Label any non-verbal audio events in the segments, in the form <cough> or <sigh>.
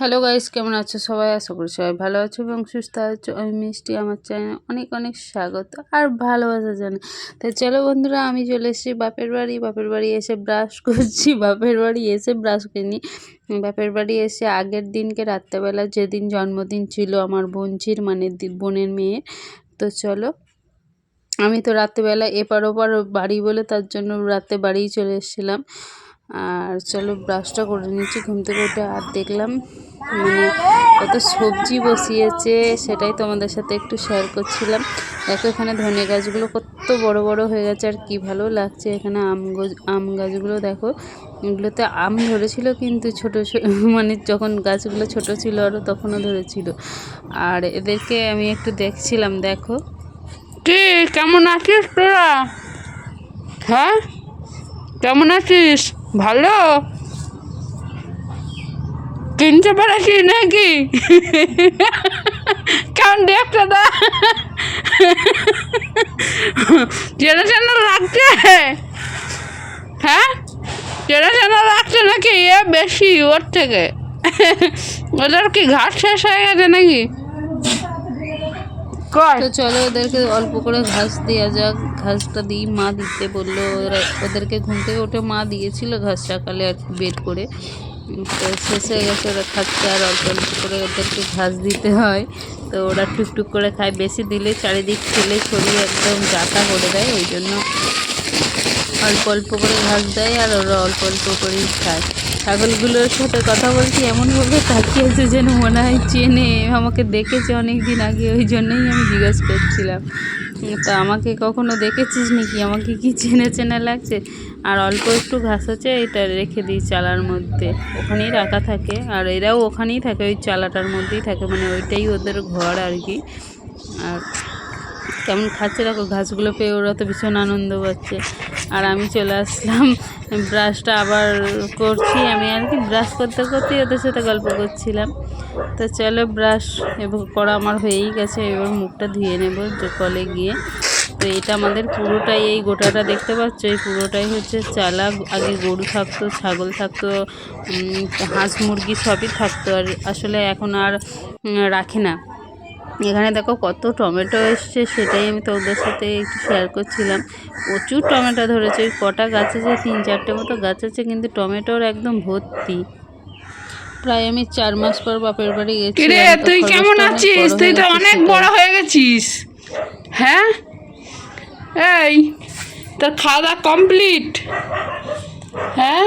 Hello guys কেমন আছো সবাই? আশা করি সবাই ভালো আছো এবং সুস্থ আছো। আমি মিষ্টি, আমার চ্যানেল অনেক অনেক স্বাগত আর ভালোবাসা জানে তাই চলো বন্ধুরা, আমি চলে এসেছি বাপের বাড়ি। বাপের বাড়ি এসে ব্রাশ <laughs> করছি। বাপের বাড়ি এসে ব্রাশ করিনি। বাপের বাড়ি এসে আগের দিনকে রাত্রেবেলা যেদিন জন্মদিন ছিল আমার বোনঝির মানে বোনের মেয়ে তো চলো, আমি তো রাত্রেবেলা এপার ওপার বাড়ি বলে তার জন্য রাতে বাড়িই চলে এসেছিলাম। আর চলো ব্রাশটা করে নিচ্ছি, ঘুম থেকে উঠে আর দেখলাম মানে কত সবজি বসিয়েছে, সেটাই তোমাদের সাথে একটু শেয়ার করছিলাম। দেখো এখানে ধনে গাছগুলো কত বড় বড় হয়ে গেছে আর কি ভালো লাগছে। এখানে আম আম গাছগুলো দেখো, এগুলোতে আম ধরেছিল কিন্তু ছোট <laughs> মানে যখন গাছগুলো ছোট ছিল আরও তখনও ধরেছিল। আর এদেরকে আমি একটু দেখছিলাম, দেখো। কি, কেমন আছিস তোরা? হ্যাঁ? কেমন আছিস? ভালো? কিনতে পেরেছিস নাকি? কেমন দেখতে দা? চেনা চেনা লাগছে? হ্যাঁ? চেনা চেনা লাগছে নাকি? এ বেশি ওর থেকে। ওদের কি ঘাট শেষ হয়ে গেছে নাকি? তো চলো ওদেরকে অল্প করে ঘাস দেওয়া যাক। ঘাসটা দিই, মা দিতে বলল ওরা, ওদেরকে ঘুম থেকে উঠে মা দিয়েছিল ঘাস সকালে আর বেড করে। তো শেষ হয়ে গেছে, ওরা খাচ্ছে আর অল্প অল্প করে ওদেরকে ঘাস দিতে হয়। তো ওরা টুকটুক করে খায়। বেশি দিলে চারিদিক খেলে ছড়িয়ে একদম জাতা করে দেয়, ওই জন্য অল্প অল্প করে ঘাস দেয় আর ওরা অল্প অল্প করেই খায়। ছাগলগুলোর সাথে কথা বলছি এমনভাবে তাকিয়েছে যেন মনে হয় চেনে, আমাকে দেখেছে অনেক দিন আগে, ওই জন্যই আমি জিজ্ঞেস করছিলাম। তা আমাকে কখনো দেখেছিস নাকি? আমাকে কি চেনে চেনে লাগছে? আর অল্প একটু ঘাস আছে, এটা রেখে দিই চালার মধ্যে। ওখানেই রাখা থাকে, আর এরাও ওখানেই থাকে, ওই চালাটার মধ্যেই থাকে মানে ওইটাই ওদের ঘর আর কি। আর কেমন খাচ্ছে দেখো, ঘাসগুলো পেয়ে ওরা তো ভীষণ আনন্দ পাচ্ছে। আর আমি চলে আসলাম। ব্রাশটা আবার করছি আমি আর কি ব্রাশ করতে করতেই ওদের সাথে গল্প করছিলাম। তো চলো ব্রাশ করা আমার হয়েই গেছে, এবার মুখটা ধুয়ে নেব কলে গিয়ে। তো এটা আমাদের পুরোটাই, এই গোটাটা দেখতে পাচ্ছ, এই পুরোটাই হচ্ছে চালা, আগে গরু থাকতো, ছাগল থাকতো হাঁস মুরগি সবই থাকতো, আর আসলে এখন আর রাখে না। এখানে দেখো কত টমেটো এসছে সেটাই আমি তোদের সাথে একটু শেয়ার করছিলাম। প্রচুর টমেটো ধরেছে ওই কটা গাছ আছে তিন চারটে মতো গাছ আছে কিন্তু টমেটোর একদম ভর্তি। প্রায় আমি চার মাস পর বাপের বাড়ি গেছি তুই কেমন আছিস? তুই তো অনেক বড় হয়ে গেছিস। হ্যাঁ? এই তোর খাওয়া দাওয়া কমপ্লিট হ্যাঁ?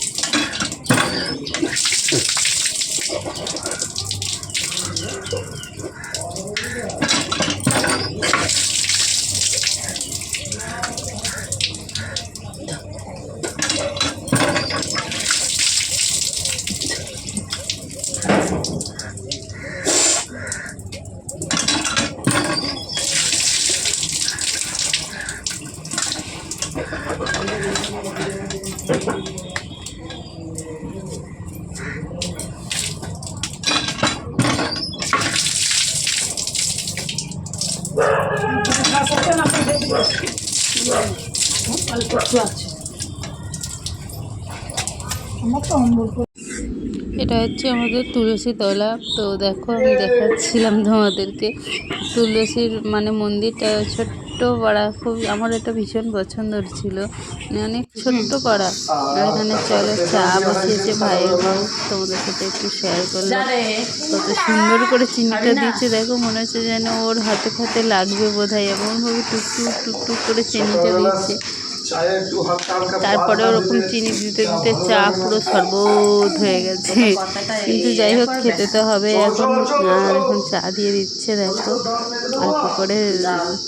এটা হচ্ছে আমাদের তুলসী তলা। তো দেখো আমি দেখাচ্ছিলাম তোমাদেরকে। তুলসীর মানে মন্দিরটা ছোট্ট পাড়া, খুব আমার এটা ভীষণ পছন্দর ছিল। অনেক ছোট্ট পাড়া। আর এখানে চলে চা বসিয়েছে ভাইয়ের বউ তোমাদের সাথে একটু শেয়ার করলাম। কত সুন্দর করে চিনিটা দিয়েছে। দেখো, মনে হচ্ছে যেন ওর হাতে ফাতে লাগবে বোধ হয় এমনভাবে টুকটুক টুকটুক করে চিনিটা দিচ্ছে তারপরে ওরকম চিনি দিতে দিতে চা পুরো শরবত হয়ে গেছে। কিন্তু যাই হোক, খেতে তো হবে এখন। আর এখন চা দিয়ে দিচ্ছে, দেখো। অল্প করে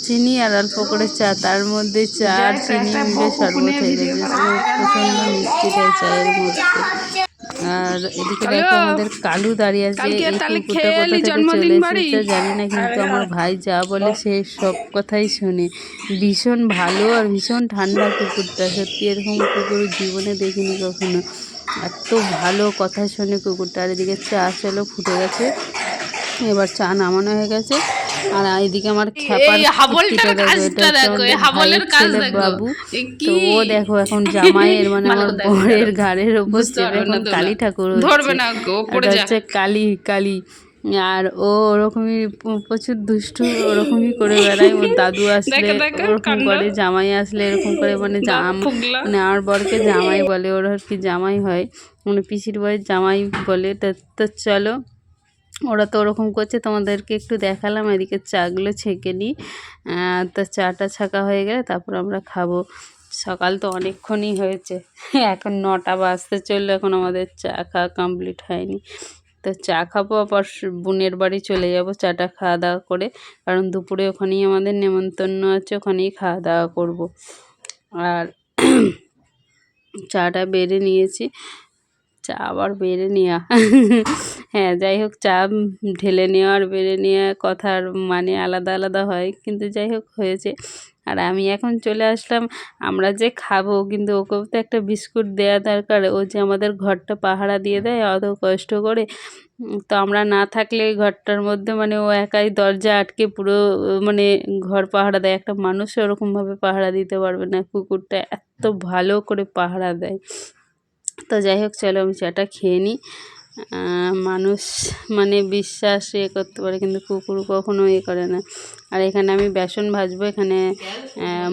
চিনি আর অল্প করে চা। তার মধ্যে চা আর চিনি মিলে শরবত হয়ে গেছে। প্রচণ্ড মিষ্টি চায়ের মধ্যে। আর এদিকে দেখো আমাদের কালু দাঁড়িয়ে আছে এই তাহলে কুকুরটা কোথা থেকে চলে? এসেছে জানি না কিন্তু আমার ভাই যা বলে সে সব কথাই শোনে। ভীষণ ভালো আর ভীষণ ঠান্ডা কুকুরটা সত্যি এরকম কুকুর জীবনে দেখিনি কখনো। এত ভালো কথা শোনে কুকুরটা আর এদিকে চা চলো ফুটে গেছে এবার চা নামানো হয়ে গেছে। আর এদিকে আমার খ্যাপার। বাবু। তো ও দেখো এখন জামাইয়ের মানে <laughs> আমার বরের ঘাড়ের ওপর এখন কালী ঠাকুর হচ্ছে। কালী কালী। আর ও ওরকমই প্রচুর দুষ্টু ওরকমই করে বেড়ায়। ওর দাদু <laughs> আসলে ওরকম। করে জামাই আসলে এরকম করে মানে জাম মানে আমার বরকে জামাই বলে ওর আর কি জামাই হয়। মানে পিসির বয়ের জামাই বলে। তো চলো। ওরা তো ওরকম করছে, তোমাদেরকে একটু দেখালাম, এদিকে চাগুলো ছেঁকে নিই। তো চাটা ছাকা হয়ে গেলে তারপর আমরা খাব। সকাল তো অনেকক্ষণই হয়েছে, এখন নটা বাজতে চলল, এখন আমাদের চা খাওয়া কমপ্লিট হয়নি। তো চা খাব, আবার বোনের বাড়ি চলে যাব চাটা খাওয়া দাওয়া করে, কারণ দুপুরে ওখানেই আমাদের নেমন্তন্ন আছে, ওখানেই খাওয়া দাওয়া করব। আর চাটা বেড়ে নিয়েছি। চা আবার বেড়ে নেওয়া। হ্যাঁ যাই হোক, চা ঢেলে নেওয়া আর বেড়ে নেওয়া কথার মানে আলাদা আলাদা হয়, কিন্তু যাই হোক, হয়েছে। আর আমি এখন চলে আসলাম, আমরা যে খাব, কিন্তু ওকেও তো একটা বিস্কুট দেওয়া দরকার, ও যে আমাদের ঘরটা পাহারা দিয়ে দেয়, অত কষ্ট করে। তো আমরা না থাকলে ঘরটার মধ্যে মানে ও একাই দরজা আটকে পুরো মানে ঘর পাহারা দেয়। একটা মানুষ ওরকমভাবে পাহারা দিতে পারবে না, কুকুরটা এত ভালো করে পাহারা দেয়। তো যাই হোক, চলো আমি চাটা খেয়ে নিই। মানুষ মানে বিশ্বাস এ করতে পারে, কিন্তু কুকুর কখনো এ করে না। আর এখানে আমি বেসন ভাজবো, এখানে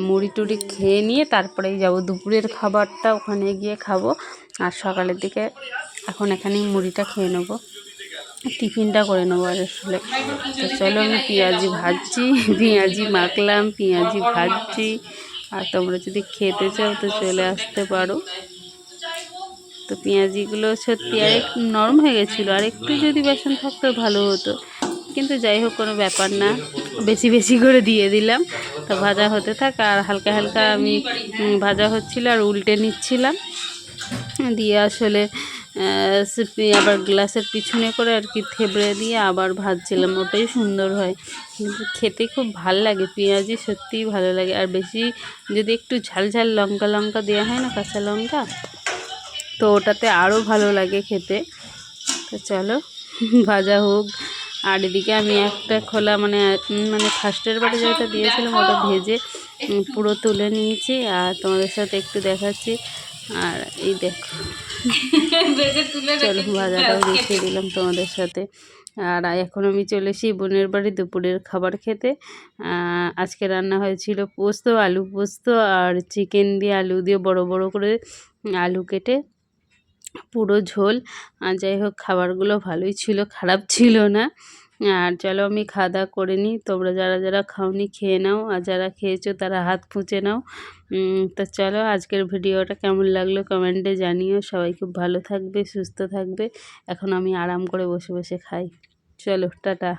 মুড়ি টুড়ি খেয়ে নিয়ে তারপরেই যাব। দুপুরের খাবারটা ওখানে গিয়ে খাব। আর সকালের দিকে এখন এখানেই মুড়িটা খেয়ে নেব। টিফিনটা করে নেব আর আসলে। তো চলো আমি পেঁয়াজি ভাজছি, পেঁয়াজি মাখলাম, পেঁয়াজি ভাজছি। আর তোমরা যদি খেতে চাও তো চলে আসতে পারো। তো পেঁয়াজিগুলো সত্যি আর একটু নরম হয়ে গেছিল। আর একটু যদি বেসন থাকতো ভালো হতো। কিন্তু যাই হোক, কোনো ব্যাপার না। বেশি বেশি করে দিয়ে দিলাম। তো ভাজা হতে থাক, আর হালকা হালকা আমি ভাজা হচ্ছিল আর উল্টে নিচ্ছিলাম। দিয়ে আসলে আবার গ্লাসের পিছনে করে আর কি থেবড়ে দিয়ে আবার ভাজছিলাম। ওটাই সুন্দর হয়। কিন্তু খেতে খুব ভালো লাগে। পেঁয়াজি সত্যিই ভালো লাগে। আর বেশি যদি একটু ঝাল ঝাল লঙ্কা লঙ্কা দেওয়া হয় না, কাঁচা লঙ্কা তো ওটাতে আরও ভালো লাগে খেতে। তো চলো ভাজা হোক। আর এদিকে আমি একটা খোলা মানে মানে ফার্স্টের বারে যেটা দিয়েছিলাম ওটা ভেজে পুরো তুলে নিয়েছি। আর তোমাদের সাথে একটু দেখাচ্ছি। আর এই দেখো। চলো ভাজাটাও দেখিয়ে দিলাম তোমাদের সাথে। আর এখন আমি চলে এসেছি বোনের বাড়ি দুপুরের খাবার খেতে। আজকে রান্না হয়েছিল পোস্ত আলু পোস্ত আর চিকেন দিয়ে আলু দিয়ে বড় বড় করে আলু কেটে পুরো ঝোল। আর যাই হোক, খাবারগুলো ভালোই ছিল, খারাপ ছিল না। আর চলো আমি খাওয়া দাওয়া করে নিই। তোমরা যারা যারা খাওনি, খেয়ে নাও। আর যারা খেয়েছো, তারা হাত পুঁচে নাও। তো চলো, আজকের ভিডিওটা কেমন লাগল কমেন্টে জানিও। সবাই খুব ভালো থাকবে, সুস্থ থাকবে। এখন আমি আরাম করে বসে বসে খাই। চলো, টাটা।